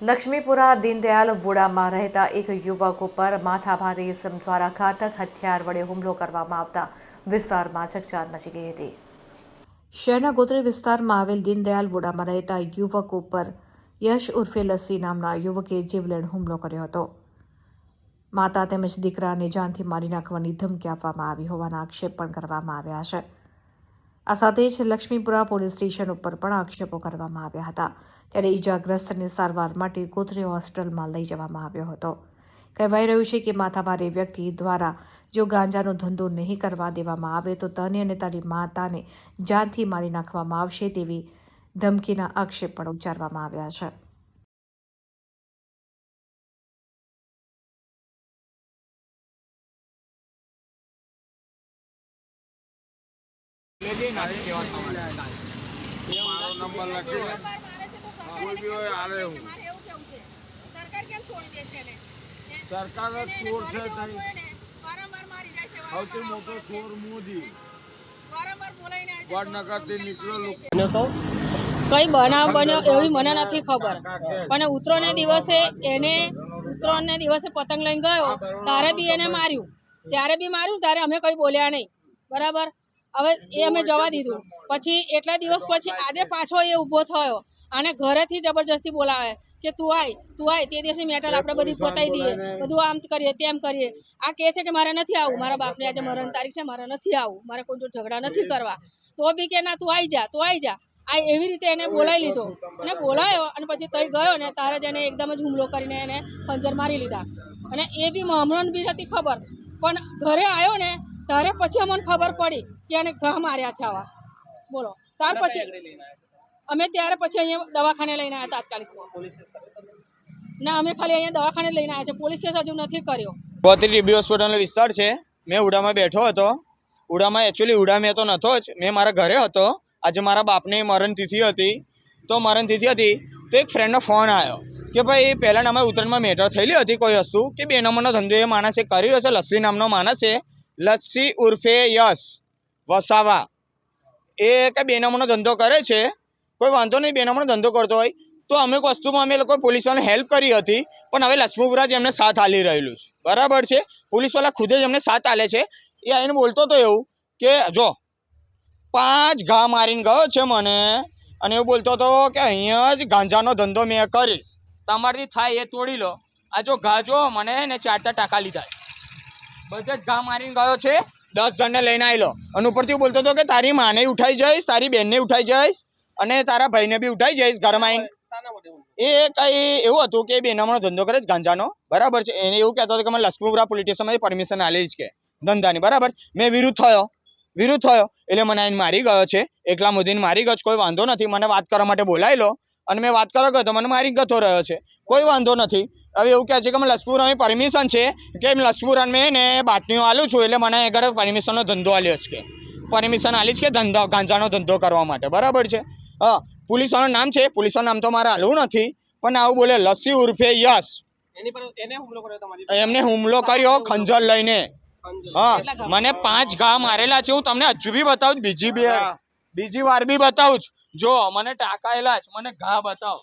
લક્ષ્મીપુરા દીનદયાલ વુડામાં રહેતા એક યુવક ઉપર માથાભારે ઇસમ દ્વારા ઘાતક હથિયાર વડે હુમલો કરવામાં આવતા વિસ્તારમાં ચકચાર મચી ગઈ હતી. શહેરના ગોત્રી વિસ્તારમાં આવેલ દીનદયાલ વુડામાં રહેતા યુવક ઉપર યશ ઉર્ફે લસ્સી નામના યુવકે જીવલેણ હુમલો કર્યો હતો. માતા તેમજ દીકરાને જાનથી મારી નાખવાની ધમકી આપવામાં આવી હોવાના આક્ષેપ પણ કરવામાં આવ્યા છે. આ સાથે જ લક્ષ્મીપુરા પોલીસ સ્ટેશન ઉપર પણ આક્ષેપો કરવામાં આવ્યા હતા. ત્યારે ઈજાગ્રસ્તને સારવાર માટે ગોત્રી હોસ્પિટલમાં લઈ જવામાં આવ્યો હતો. કહેવાઈ રહ્યું છે કે માથાભારે વ્યક્તિ દ્વારા જો ગાંજાનો ધંધો નહીં કરવા દેવામાં આવે તો તને અને તારી માતાને જાનથી મારી નાખવામાં આવશે તેવી ધમકીના આક્ષેપ પણ ઉચ્ચારવામાં આવ્યા છે. છે, સૌથી મોટો. ચોર મોદી. વડનગરથી છે. કઈ બનાવ બન્યો એવી મને નથી ખબર. પણ ને દિવસે એને ઉત્તરાયણના દિવસે પતંગ લઈને ગયો. ત્યારે બી એને માર્યું. ત્યારે બી માર્યું ત્યારે અમે કઈ બોલ્યા નહીં. બરાબર? હવે એ અમે જવા દીધું. પછી એટલા દિવસ પછી આજે પાછો એ ઊભો થયો અને ઘરેથી જબરજસ્તી બોલાવે કે તું આય તું આય તે દિવસની મેટલ આપણે બધી પતાવી દઈએ. બધું આમ કરીએ તેમ કરીએ. આ કહે છે કે મારે નથી આવવું મારા બાપની આજે મરણ તારીખ છે મારે નથી આવવું મારે કોઈ જોડે ઝઘડા નથી કરવા. તો બી કે ના તું આવી જા તું આવી જા. આ એવી રીતે એને બોલાવી લીધો. અને બોલાયો અને પછી તઈ ગયો ને તારે જ એને એકદમ જ હુમલો કરીને એને પંજર મારી લીધા. અને એ બી હમણાં બી નથી ખબર. પણ ઘરે આવ્યો ને ત્યારે પછી અમને ખબર પડી કે એને ઘા માર્યા છે આવા. બોલો. ત્યાર પછી અમે ત્યારે પછી અહીંયા દવાખાને લઈને આવ્યા તાત્કાલિક. ના અમે ખાલી અહીંયા દવાખાને લઈને આવ્યા છે. પોલીસ કેસ હજુ નથી કર્યો. ગોત્રી ટીબી હોસ્પિટલનો વિસ્તાર છે. મેં ઉડામાં બેઠો હતો. ઉડામાં એકચ્યુઅલી ઉડા મેં તો નહોતો જ. મેં મારા ઘરે હતો. આજે મારા બાપની મરણ તિથિ હતી. તો મરણ તિથિ હતી તો એક ફ્રેન્ડનો ફોન આવ્યો કે ભાઈ પહેલાં અમે ઉત્તરાયણમાં મેટર થયેલી હતી કોઈ વસ્તુ? કે બે નંબરનો ધંધો એ માણસે કરી રહ્યો છે? લસ્સી નામનો માણસ છે. લસ્સી ઉર્ફે યશ, વસાવા. એ કે બે નંબરનો ધંધો કરે છે? કોઈ વાંધો નહીં બે ધંધો કરતો હોય. તો અમે એક વસ્તુમાં અમે લોકો પોલીસવાળાને હેલ્પ કરી હતી, પણ હવે લક્ષ્મીપુરા જ એમને સાથ હાલી રહેલું છે. બરાબર છે? પોલીસવાળા ખુદ જ એમને સાથ હાલે છે. એ આવીને બોલતો હતો એવું કે, જો, પાંચ ઘા મારીને ગયો છે મને. અને એવું બોલતો હતો કે, અહીંયા જ ગાંજાનો ધંધો મેં કરીશ. તમારથી થાય એ તોડી લો. આ જો ઘા જો, મને ને ચાર ચાર ટાંકા લીધા છે. બધે જ ઘા મારીને ગયો છે. દસ જણને લઈને આવેલો અને ઉપરથી બોલતો હતો કે તારી માને ઉઠાઈ જઈશ તારી બેનને ઉઠાઈ જઈશ અને તારા ભાઈને બી ઉઠાઈ જઈશ ઘરમાં એ કઈ એવું હતું કે બેનામણો ધંધો કરે છે ગાંજાનો. બરાબર છે. એને એવું કહેતો હતો કે મને લક્ષ્મીપુરા પોલીસ સ્ટેશનમાં પરમિશન આલી જ કે ધંધાની. બરાબર. મેં વિરુદ્ધ થયો. વિરુદ્ધ થયો. એટલે મને આઈને મારી ગયો છે. એકલા મોદીને મારી ગયો છે. કોઈ વાંધો નથી. મને વાત કરવા માટે બોલાયેલો. અને મેં વાત કરવા ગયો તો મને મારી ગતો રહ્યો છે. કોઈ વાંધો નથી. હવે એવું કહે છે કે મને લક્ષ્મીપુરાની પરમિશન છે. કે લક્ષ્મીપુરા મેં ને બાટલીઓ આલું છું એટલે મને આગળ પરમિશનનો ધંધો આલ્યો છે કે. પરમિશન આલી છે કે ધંધો ગાંજાનો ધંધો કરવા માટે. બરાબર છે? હા પોલીસવાળાનું નામ છે. પોલીસનું નામ તો મારે આલવું નથી. પણ આવું બોલે લસ્સી ઉર્ફે યશ. એમને હુમલો કર્યો ખંજર લઈને. હા મને પાંચ ઘા મારેલા છે. હું તમને હજુ બી બતાવું બીજી બે બીજી વાર બી બતાવું છું. જો મને ટાંકાયેલા છે મને ઘા બતાવો.